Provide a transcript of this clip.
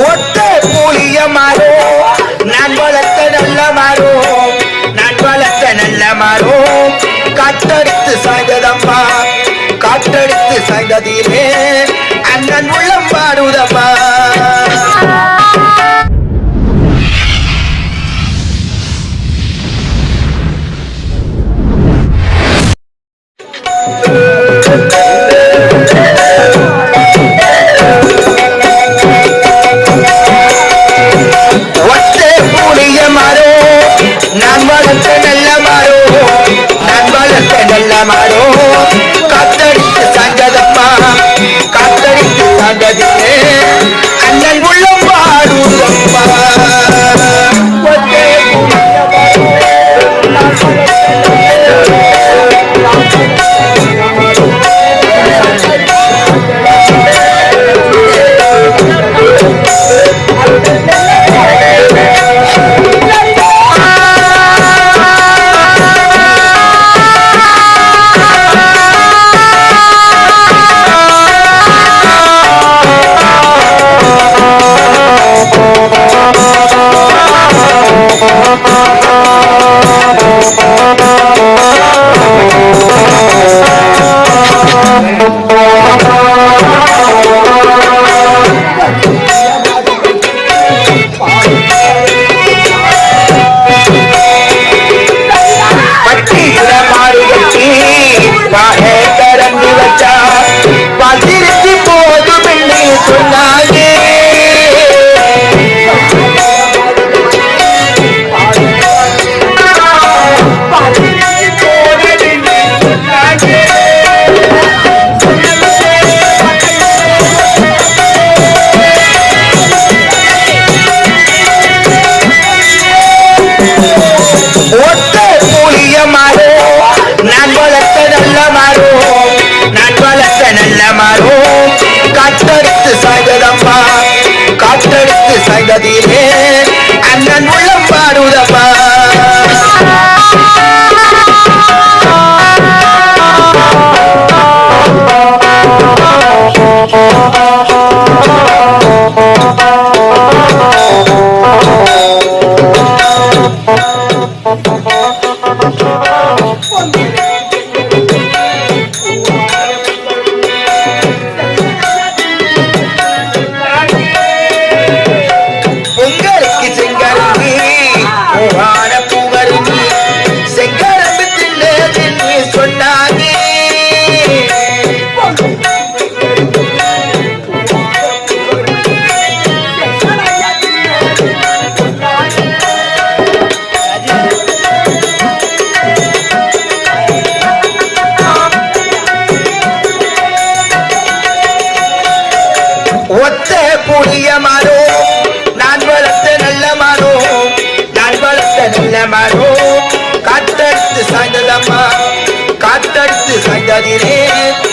ஒத்த புளிய மாறோ நான் வளர்த்த நல்ல மாறோ நான் வளர்த்த நல்ல மாறோ காற்றடித்து சாய்ந்ததம்மா. காற்றடித்து சாய்ந்ததீரே. Yeah. பொங்கிட்டே ಜಗಿರೇ